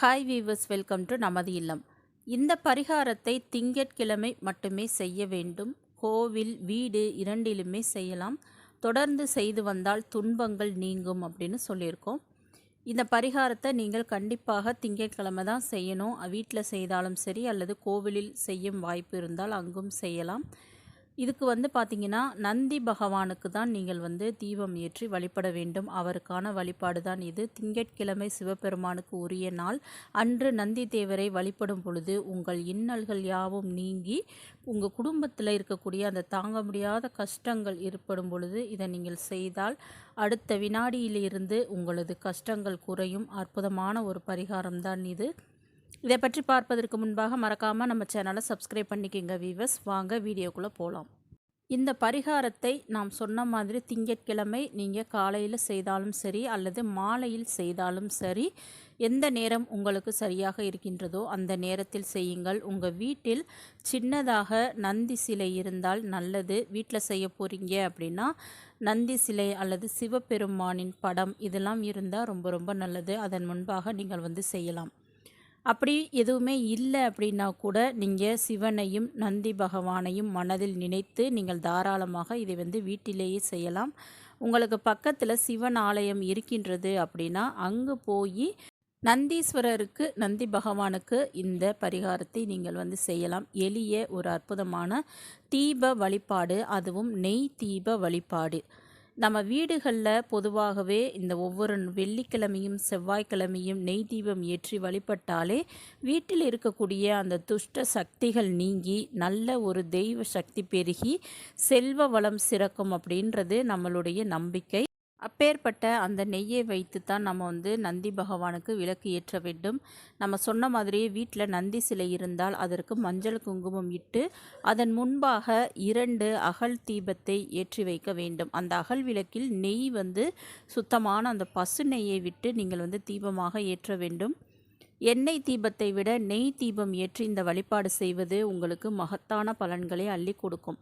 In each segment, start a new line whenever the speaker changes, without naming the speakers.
Hi viewers welcome to நமது இல்லம். இந்த பரிகாரத்தை திங்கட்கிழமை மட்டுமே செய்ய வேண்டும். கோவில் வீடு இரண்டிலுமே செய்யலாம். தொடர்ந்து செய்து வந்தால் துன்பங்கள் நீங்கும் அப்படின்னு சொல்லியிருக்கோம். இந்த பரிகாரத்தை நீங்கள் கண்டிப்பாக திங்கட்கிழமை தான் செய்யணும். வீட்டில் செய்தாலும் சரி அல்லது கோவிலில் செய்யும் வாய்ப்பு இருந்தால் அங்கும் செய்யலாம். இதுக்கு வந்து பார்த்திங்கன்னா நந்தி பகவானுக்கு தான் நீங்கள் வந்து தீபம் ஏற்றி வழிபட வேண்டும். அவருக்கான வழிபாடு தான் இது. திங்கட்கிழமை சிவபெருமானுக்கு உரிய நாள். அன்று நந்தி தேவரை வழிபடும் பொழுது உங்கள் இன்னல்கள் யாவும் நீங்கி உங்கள் குடும்பத்தில் இருக்கக்கூடிய அந்த தாங்க முடியாத கஷ்டங்கள் ஏற்படும் பொழுது இதை நீங்கள் செய்தால் அடுத்த வினாடியிலிருந்து உங்களது கஷ்டங்கள் குறையும். அற்புதமான ஒரு பரிகாரம் தான் இது. இதை பற்றி பார்ப்பதற்கு முன்பாக மறக்காமல் நம்ம சேனலை சப்ஸ்கிரைப் பண்ணிக்கோங்க வீவர்ஸ் வாங்க வீடியோக்குள்ளே போகலாம் இந்த பரிகாரத்தை நாம் சொன்ன மாதிரி திங்கட்கிழமை நீங்கள் காலையில் செய்தாலும் சரி அல்லது மாலையில் செய்தாலும் சரி எந்த நேரம் உங்களுக்கு சரியாக இருக்கின்றதோ அந்த நேரத்தில் செய்யுங்கள். உங்கள் வீட்டில் சின்னதாக நந்தி சிலை இருந்தால் நல்லது. வீட்டில் செய்ய போகிறீங்க அப்படின்னா நந்தி சிலை அல்லது சிவபெருமானின் படம் இதெல்லாம் இருந்தால் ரொம்ப ரொம்ப நல்லது. அதன் முன்பாக நீங்கள் வந்து செய்யலாம். அப்படி எதுவுமே இல்லை அப்படின்னா கூட நீங்கள் சிவனையும் நந்தி பகவானையும் மனதில் நினைத்து நீங்கள் தாராளமாக இதை வந்து வீட்டிலேயே செய்யலாம். உங்களுக்கு பக்கத்தில் சிவன் ஆலயம் இருக்கின்றது அப்படின்னா அங்கே போய் நந்தீஸ்வரருக்கு நந்தி பகவானுக்கு இந்த பரிகாரத்தை நீங்கள் வந்து செய்யலாம். எளிய ஒரு அற்புதமான தீப வழிபாடு அதுவும் நெய் தீப வழிபாடு. நம்ம வீடுகளில் பொதுவாகவே இந்த ஒவ்வொரு வெள்ளிக்கிழமையும் செவ்வாய்க்கிழமையும் நெய் தீபம் ஏற்றி வழிபட்டாலே வீட்டில் இருக்கக்கூடிய அந்த துஷ்ட சக்திகள் நீங்கி நல்ல ஒரு தெய்வ சக்தி பெருகி செல்வ வளம் சிறக்கும் அப்படின்றது நம்மளுடைய நம்பிக்கை. அப்பேற்பட்ட அந்த நெய்யை வைத்து தான் நம்ம வந்து நந்தி பகவானுக்கு விளக்கு ஏற்ற வேண்டும். நம்ம சொன்ன மாதிரியே வீட்டில் நந்தி சிலை இருந்தால் அதற்கு மஞ்சள் குங்குமம் இட்டு அதன் முன்பாக இரண்டு அகல் தீபத்தை ஏற்றி வைக்க வேண்டும். அந்த அகல் விளக்கில் நெய் வந்து சுத்தமான அந்த பசு நெய்யை விட்டு நீங்கள் வந்து தீபமாக ஏற்ற வேண்டும். எண்ணெய் தீபத்தை விட நெய் தீபம் ஏற்றி இந்த வழிபாடு செய்வது உங்களுக்கு மகத்தான பலன்களை அள்ளி கொடுக்கும்.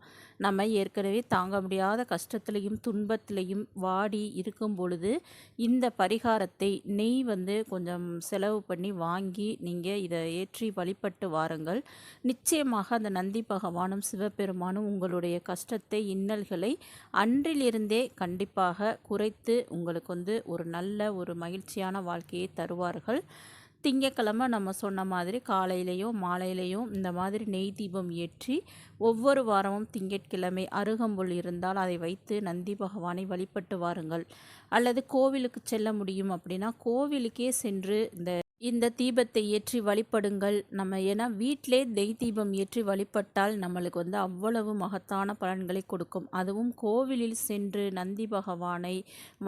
நம்ம ஏற்கனவே தாங்க முடியாத கஷ்டத்திலையும் துன்பத்திலையும் வாடி இருக்கும் பொழுது இந்த பரிகாரத்தை நெய் வந்து கொஞ்சம் செலவு பண்ணி வாங்கி நீங்கள் இதை ஏற்றி வழிபட்டு வாருங்கள். நிச்சயமாக அந்த நந்தி பகவானும் சிவபெருமானும் உங்களுடைய கஷ்டத்தை இன்னல்களை அன்றிலிருந்தே கண்டிப்பாக குறைத்து உங்களுக்கு வந்து ஒரு நல்ல ஒரு மகிழ்ச்சியான வாழ்க்கையை தருவார்கள். திங்கக்கிழமை நம்ம சொன்ன மாதிரி காலையிலையும் மாலையிலையும் இந்த மாதிரி நெய் தீபம் ஏற்றி ஒவ்வொரு வாரமும் திங்கட்கிழமை அருகம்புல் இருந்தால் அதை வைத்து நந்தி பகவானை வழிபட்டு வாருங்கள். அல்லது கோவிலுக்கு செல்ல முடியும் அப்படின்னா கோவிலுக்கே சென்று இந்த இந்த தீபத்தை ஏற்றி வழிபடுங்கள் நம்ம ஏன்னா வீட்டிலே தெய் தீபம் ஏற்றி வழிபட்டால் நம்மளுக்கு வந்து அவ்வளவு மகத்தான பலன்களை கொடுக்கும். அதுவும் கோவிலில் சென்று நந்தி பகவானை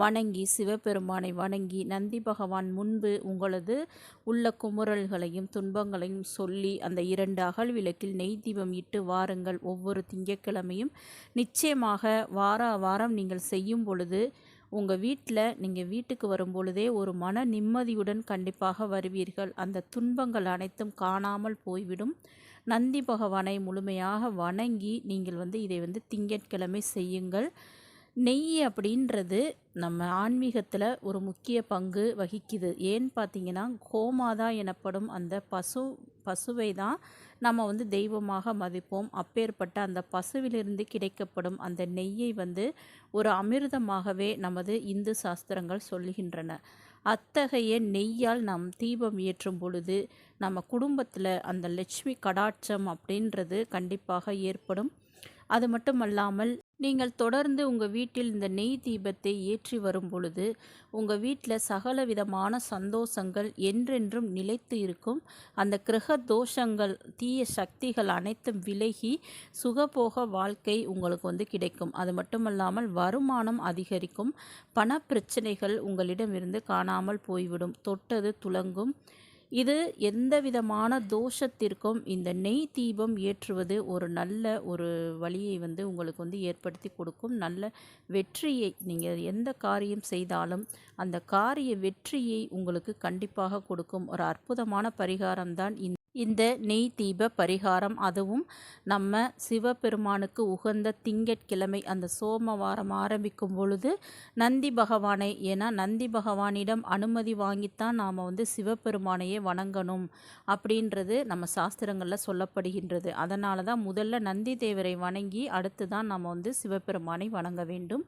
வணங்கி சிவபெருமானை வணங்கி நந்தி பகவான் முன்பு உங்களது உள்ள குமுறல்களையும் துன்பங்களையும் சொல்லி அந்த இரண்டு அகல் விளக்கில் நெய் தீபம் இட்டு வாருங்கள். ஒவ்வொரு திங்கட்கிழமையும் நிச்சயமாக வார வாரம் நீங்கள் செய்யும் பொழுது உங்கள் வீட்டில் நீங்கள் வீட்டுக்கு வரும்பொழுதே ஒரு மன நிம்மதியுடன் கண்டிப்பாக வருவீர்கள். அந்த துன்பங்கள் அனைத்தும் காணாமல் போய்விடும். நந்தி பகவானை முழுமையாக வணங்கி நீங்கள் வந்து இதை வந்து திங்கட்கிழமை செய்யுங்கள். நெய் அப்படின்றது நம்ம ஆன்மீகத்தில் ஒரு முக்கிய பங்கு வகிக்குது. ஏன்னு பார்த்தீங்கன்னா கோமாதா எனப்படும் அந்த பசு பசுவை தான் நம்ம வந்து தெய்வமாக மதிப்போம். அப்பேற்பட்ட அந்த பசுவிலிருந்து கிடைக்கப்படும் அந்த நெய்யை வந்து ஒரு அமிர்தமாகவே நமது இந்து சாஸ்திரங்கள் சொல்லுகின்றன. அத்தகைய நெய்யால் நம் தீபம் ஏற்றும் பொழுது நம்ம குடும்பத்தில் அந்த லட்சுமி கடாட்சம் அப்படின்றது கண்டிப்பாக ஏற்படும். அது மட்டுமல்லாமல் நீங்கள் தொடர்ந்து உங்கள் வீட்டில் இந்த நெய் தீபத்தை ஏற்றி வரும் பொழுது உங்கள் வீட்டில் சகல விதமான சந்தோஷங்கள் என்றென்றும் நிலைத்து இருக்கும். அந்த கிரக தோஷங்கள் தீய சக்திகள் அனைத்தும் விலகி சுகபோக வாழ்க்கை உங்களுக்கு வந்து கிடைக்கும். அது மட்டுமல்லாமல் வருமானம் அதிகரிக்கும். பண பிரச்சனைகள் உங்களிடமிருந்து காணாமல் போய்விடும். தொட்டது துலங்கும் இது எந்த விதமான தோஷத்திற்கும் இந்த நெய் தீபம் ஏற்றுவது ஒரு நல்ல ஒரு வழியை வந்து உங்களுக்கு வந்து ஏற்படுத்தி கொடுக்கும். நல்ல வெற்றியை நீங்கள் எந்த காரியம் செய்தாலும் அந்த காரிய வெற்றியை உங்களுக்கு கண்டிப்பாக கொடுக்கும். ஒரு அற்புதமான பரிகாரம் தான் இந்த இந்த நெய் தீப பரிகாரம் அதுவும் நம்ம சிவபெருமானுக்கு உகந்த திங்கட்கிழமை அந்த சோமவாரம் ஆரம்பிக்கும் பொழுது நந்தி பகவானை ஏன்னா நந்தி பகவானிடம் அனுமதி வாங்கித்தான் நாம் வந்து சிவபெருமானையே வணங்கணும் அப்படின்றது நம்ம சாஸ்திரங்களில் சொல்லப்படுகின்றது. அதனால தான் முதல்ல நந்தி தேவரை வணங்கி அடுத்து தான் நம்ம வந்து சிவபெருமானை வணங்க வேண்டும்.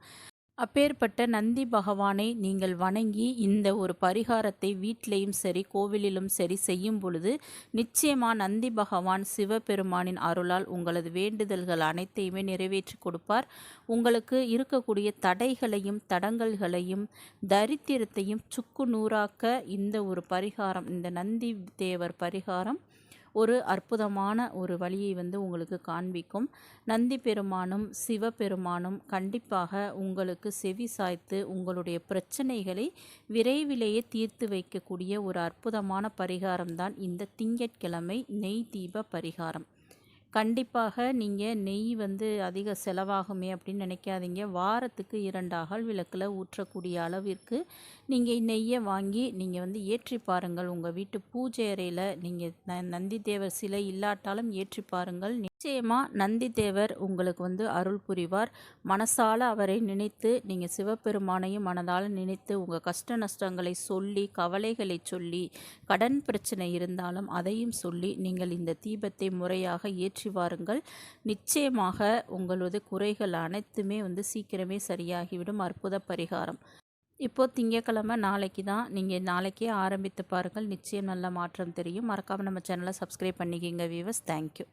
அப்பேற்பட்ட நந்தி பகவானை நீங்கள் வணங்கி இந்த ஒரு பரிகாரத்தை வீட்டிலையும் சரி கோவிலிலும் சரி செய்யும் பொழுது நிச்சயமாக நந்தி பகவான் சிவபெருமானின் அருளால் உங்களது வேண்டுதல்கள் அனைத்தையுமே நிறைவேற்றி கொடுப்பார். உங்களுக்கு இருக்கக்கூடிய தடைகளையும் தடங்கல்களையும் தரித்திரத்தையும் சுக்கு நூறாக்க இந்த ஒரு பரிகாரம் இந்த நந்தி தேவர் பரிகாரம் ஒரு அற்புதமான ஒரு வழியை வந்து உங்களுக்கு காண்பிக்கும். நந்தி பெருமானும் சிவபெருமானும் கண்டிப்பாக உங்களுக்கு செவி சாய்த்து உங்களுடைய பிரச்சனைகளை விரைவிலேயே தீர்த்து வைக்கக்கூடிய ஒரு அற்புதமான பரிகாரம் தான் இந்த திங்கட்கிழமை நெய் தீப பரிகாரம். கண்டிப்பாக நீங்கள் நெய் வந்து அதிக செலவாகுமே அப்படின்னு நினைக்காதீங்க. வாரத்துக்கு இரண்டு அகல் விளக்கில் ஊற்றக்கூடிய அளவிற்கு நீங்கள் நெய்யை வாங்கி நீங்கள் வந்து ஏற்றி பாருங்கள். உங்கள் வீட்டு பூஜை அறையில் நீங்கள் நந்தி தேவர் சிலை இல்லாட்டாலும் ஏற்றி பாருங்கள். நிச்சயமாக நந்தி தேவர் உங்களுக்கு வந்து அருள் புரிவார். மனசால் அவரை நினைத்து நீங்கள் சிவபெருமானையும் மனதால் நினைத்து உங்கள் கஷ்ட நஷ்டங்களை சொல்லி கவலைகளை சொல்லி கடன் பிரச்சனை இருந்தாலும் அதையும் சொல்லி நீங்கள் இந்த தீபத்தை முறையாக ஏற்றி வாருங்கள். நிச்சயமாக உங்களது குறைகள் அனைத்துமே வந்து சீக்கிரமே சரியாகிவிடும். அற்புத பரிகாரம். இப்போது திங்கக்கிழமை நாளைக்கு தான். நீங்கள் நாளைக்கே ஆரம்பித்து பாருங்கள். நிச்சயம் நல்ல மாற்றம் தெரியும். மறக்காமல் நம்ம சேனலை சப்ஸ்கிரைப் பண்ணிக்கிங்க வீவர்ஸ் தேங்க்யூ